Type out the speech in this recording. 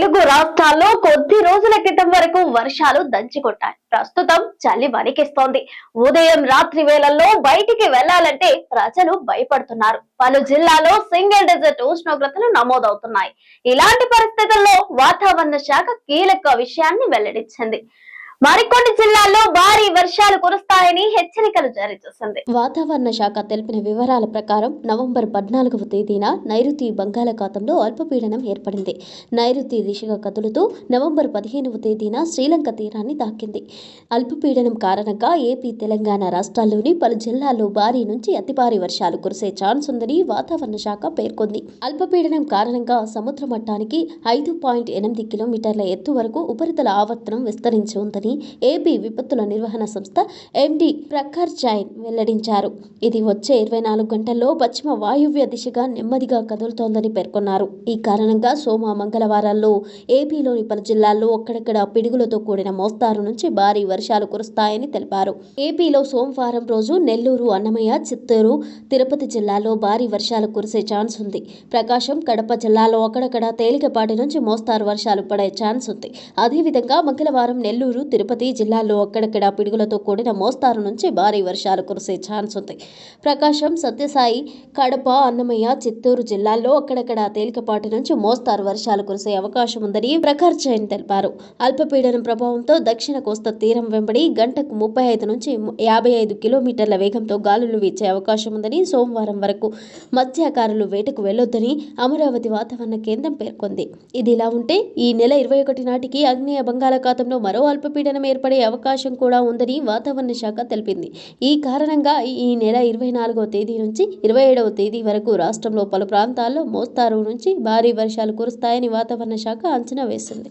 తెలుగు రాష్ట్రాల్లో కొద్ది రోజుల క్రితం వరకు వర్షాలు దంచికొట్టాయి. ప్రస్తుతం చలి వణికిస్తోంది. ఉదయం రాత్రి వేళల్లో బయటికి వెళ్ళాలంటే ప్రజలు భయపడుతున్నారు. పలు జిల్లాలో సింగిల్ డిజిట్ ఉష్ణోగ్రతలు నమోదవుతున్నాయి. ఇలాంటి పరిస్థితుల్లో వాతావరణ శాఖ కీలక విషయాన్ని వెల్లడించింది. మరికొన్ని జిల్లాల్లో భారీ వర్షాలు కురుస్తాయని హెచ్చరికలు జారీ చేసింది. వాతావరణ శాఖ తెలిపిన వివరాల ప్రకారం నవంబర్ పద్నాలుగవ తేదీన నైరుతి బంగాళాఖాతంలో అల్పపీడనం ఏర్పడింది. నైరుతి దిశగా కదులుతూ నవంబర్ పదిహేనవ తేదీన శ్రీలంక తీరాన్ని తాకింది. అల్పపీడనం కారణంగా ఏపీ తెలంగాణ రాష్ట్రాల్లోని పలు జిల్లాల్లో భారీ నుంచి అతి భారీ వర్షాలు కురిసే ఛాన్స్ ఉందని వాతావరణ శాఖ పేర్కొంది. అల్పపీడనం కారణంగా సముద్ర మట్టానికి ఐదు పాయింట్ ఎనిమిది కిలోమీటర్ల ఎత్తు వరకు ఉపరితల ఆవర్తనం విస్తరించి ఉందని ఏపీ విపత్తుల నిర్వహణ సంస్థ ఎండి ప్రఖర్ జైన్ వెల్లడించారు. ఇది వచ్చే ఇరవై నాలుగు గంటల్లో పశ్చిమ వాయువ్య దిశగా నెమ్మదిగా కదులుతోందని పేర్కొన్నారు. ఈ కారణంగా సోమ మంగళవారాల్లో ఏపీలోని పలు జిల్లాల్లో అక్కడక్కడ పిడుగులతో కూడిన మోస్తారు నుంచి భారీ వర్షాలు కురుస్తాయని తెలిపారు. ఏపీలో సోమవారం రోజు నెల్లూరు అన్నమయ్య చిత్తూరు తిరుపతి జిల్లాలో భారీ వర్షాలు కురిసే ఛాన్స్ ఉంది. ప్రకాశం కడప జిల్లాలో అక్కడక్కడ తేలికపాటి నుంచి మోస్తారు వర్షాలు పడే ఛాన్స్ ఉంది. అదేవిధంగా మంగళవారం నెల్లూరు తిరుపతి జిల్లాల్లో అక్కడక్కడ పిడుగులతో కూడిన మోస్తారు నుంచి భారీ వర్షాలు కురిసే ఛాన్స్ ఉంది. ప్రకాశం సత్యసాయి కడప అన్నమయ్య చిత్తూరు జిల్లాల్లో అక్కడక్కడ తేలికపాటి నుంచి మోస్తారు వర్షాలు కురిసే అవకాశం ఉందని ప్రఖర్ జైన్ తెలిపారు. అల్పపీడనం ప్రభావంతో దక్షిణ కోస్తా తీరం వెంబడి గంటకు ముప్పై ఐదు నుంచి యాభై ఐదు కిలోమీటర్ల వేగంతో గాలులు వీచే అవకాశం ఉందని సోమవారం వరకు మత్స్యకారులు వేటకు వెళ్ళొద్దని అమరావతి వాతావరణ కేంద్రం పేర్కొంది. ఇది ఇలా ఉంటే ఈ నెల ఇరవై ఒకటి నాటికి ఆగ్నేయ బంగాళాఖాతంలో మరో అల్పపీడనం ఏర్పడే అవకాశం కూడా ఉందని వాతావరణ శాఖ తెలిపింది. ఈ కారణంగా ఈ నెల ఇరవై నాలుగవ తేదీ నుంచి ఇరవై ఏడవ తేదీ వరకు రాష్ట్రంలో పలు ప్రాంతాల్లో మోస్తారు నుంచి భారీ వర్షాలు కురుస్తాయని వాతావరణ శాఖ అంచనా వేసింది.